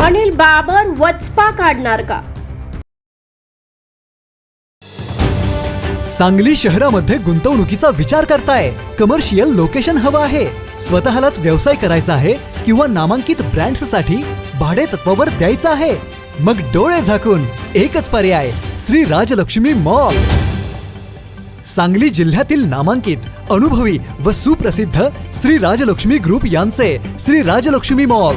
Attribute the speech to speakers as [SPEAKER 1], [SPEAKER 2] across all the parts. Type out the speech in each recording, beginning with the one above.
[SPEAKER 1] अनिल बाबर वचपा काढणार का?
[SPEAKER 2] सांगली शहरामध्ये गुंतवणुकीचा विचार करताय. कमर्शियल लोकेशन हवं आहे. स्वतःलाच व्यवसाय करायचा आहे किंवा नामांकित ब्रँड्ससाठी भाडे तत्वावर द्यायचं आहे. मग डोळे झाकून एकच पर्याय श्री राजलक्ष्मी मॉल. सांगली जिल्ह्यातील नामांकित अनुभवी व सुप्रसिद्ध श्री राजलक्ष्मी ग्रुप यांचे श्री राजलक्ष्मी मॉल.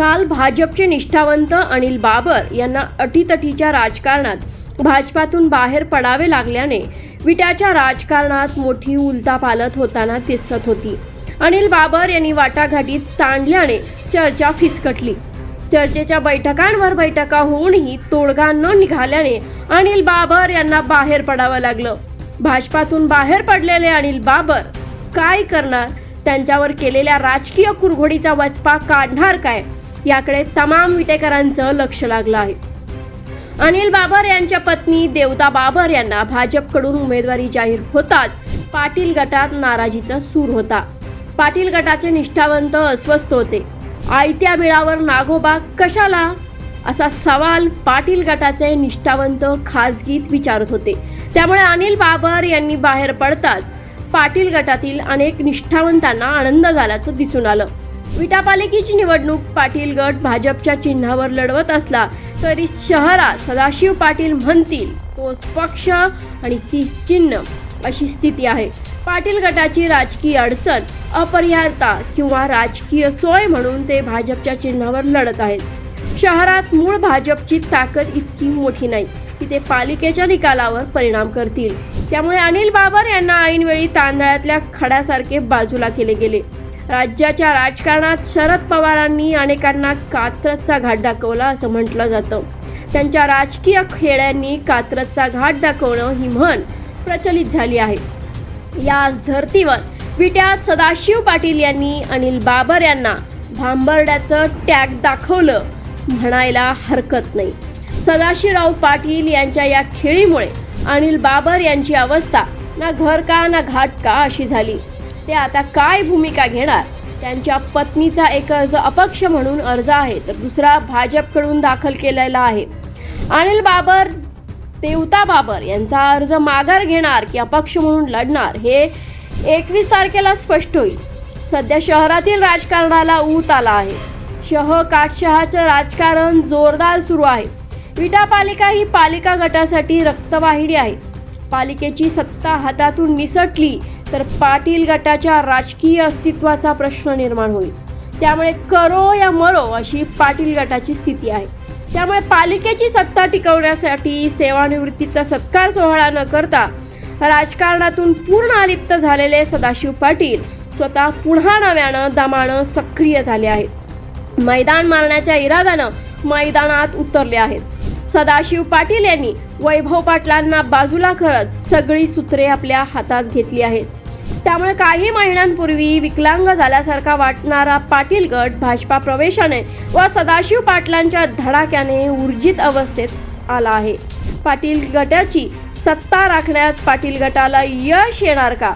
[SPEAKER 1] काल भाजपचे निष्ठावंत अनिल बाबर यांना अटीतटीच्या राजकारणात भाजपातून बाहेर पडावे लागल्याने विट्याच्या राजकारणात मोठी उलतापालत होताना दिसत होती. अनिल बाबर यांनी वाटाघाटीत ताणल्याने चर्चा फिसकटली. चर्चेच्या बैठकांवर बैठका होऊनही तोडगा न निघाल्याने अनिल बाबर यांना बाहेर पडावं लागलं. भाजपातून बाहेर पडलेले अनिल बाबर काय करणार? त्यांच्यावर केलेल्या राजकीय कुरघोडीचा वचपा काढणार काय? याकडे तमाम विटेकरांचं लक्ष लागलं आहे. अनिल बाबर यांच्या पत्नी देवता बाबर यांना भाजपकडून उमेदवारी जाहीर होताच पाटील गटात नाराजीचा सूर होता. पाटील गटाचे निष्ठावंत अस्वस्थ होते. आयत्या बिळावर नागोबा कशाला? असा सवाल पाटील गटाचे निष्ठावंत खासगीत विचारत होते. त्यामुळे अनिल बाबर यांनी बाहेर पडताच पाटील गटातील अनेक निष्ठावंतांना आनंद झाल्याचं दिसून आलं. विटापालिकेची निवडणूक पाटील गट भाजपच्या चिन्हावर लढवत असला तरी शहरात सदाशिव पाटील म्हणतील तोच पक्ष आणि तीच चिन्ह अशी स्थिती आहे. पाटील गटाची राजकीय अडचण अपरिहार्यता किंवा राजकीय सोय म्हणून ते भाजपच्या चिन्हावर लढत आहेत. शहरात मूळ भाजपची ताकद इतकी मोठी नाही की ते पालिकेच्या निकालावर परिणाम करतील. त्यामुळे अनिल बाबर यांना ऐनवेळी तांदळातल्या खड्यासारखे बाजूला केले गेले. राज्याच्या राजकारणात शरद पवारांनी अनेकांना कात्रजचा घाट दाखवला असं म्हटलं जातं. त्यांच्या राजकीय खेळ्यांनी कात्रजचा घाट दाखवणं ही म्हण प्रचलित झाली आहे. याच धर्तीवर विट्यात सदाशिव पाटील यांनी अनिल बाबर यांना भांबर्ड्याचं टॅग दाखवलं म्हणायला हरकत नाही. सदाशिवराव पाटील यांच्या या खेळीमुळे अनिल बाबर यांची अवस्था ना घर का ना घाट का अशी झाली. ते आता काय भूमिका घेणार? त्यांच्या पत्नीचा एक अर्ज अपक्ष म्हणून अर्ज आहे तर दुसरा भाजपकडून दाखल केलेला आहे. अनिल बाबर देवता बाबर यांचा अर्ज माघार घेणार की अपक्ष म्हणून लढणार हे एकवीस तारखेला स्पष्ट होईल. सध्या शहरातील राजकारणाला ऊत आला आहे. शह काटशहाचं राजकारण जोरदार सुरू आहे. विटा पालिका ही पालिका गटासाठी रक्तवाहिनी आहे. पालिकेची सत्ता हातातून निसटली तर पाटील गटाच्या राजकीय अस्तित्वाचा प्रश्न निर्माण होईल. त्यामुळे करो या मरो अशी पाटील गटाची स्थिती आहे. त्यामुळे पालिकेची सत्ता टिकवण्यासाठी सेवानिवृत्तीचा सत्कार सोहळा न करता राजकारणातून पूर्ण अलिप्त झालेले सदाशिव पाटील स्वतः पुन्हा नव्यानं दमानं सक्रिय झाले आहेत. मैदान मारण्याच्या इराद्यानं मैदानात उतरले आहेत. सदाशिव पाटील यांनी वैभव पाटलांना बाजूला करत सगळी सूत्रे आपल्या हातात घेतली आहेत. त्यामुळे काही महिन्यांपूर्वी विकलांग झाल्यासारखा वाटणारा पाटील गट भाजपा प्रवेशाने व सदाशिव पाटलांच्या धडाक्याने ऊर्जित अवस्थेत आला आहे. पाटील गटाची सत्ता राखण्यात पाटील गटाला यश येणार का?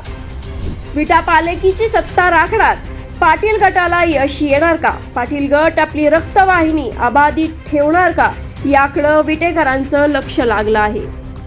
[SPEAKER 1] विटा पालेकीची सत्ता राखण्यात पाटील गटाला यश येणार का? पाटील गट आपली रक्तवाहिनी अबाधित ठेवणार का? याकडं विटेकरांचं लक्ष लागलं आहे.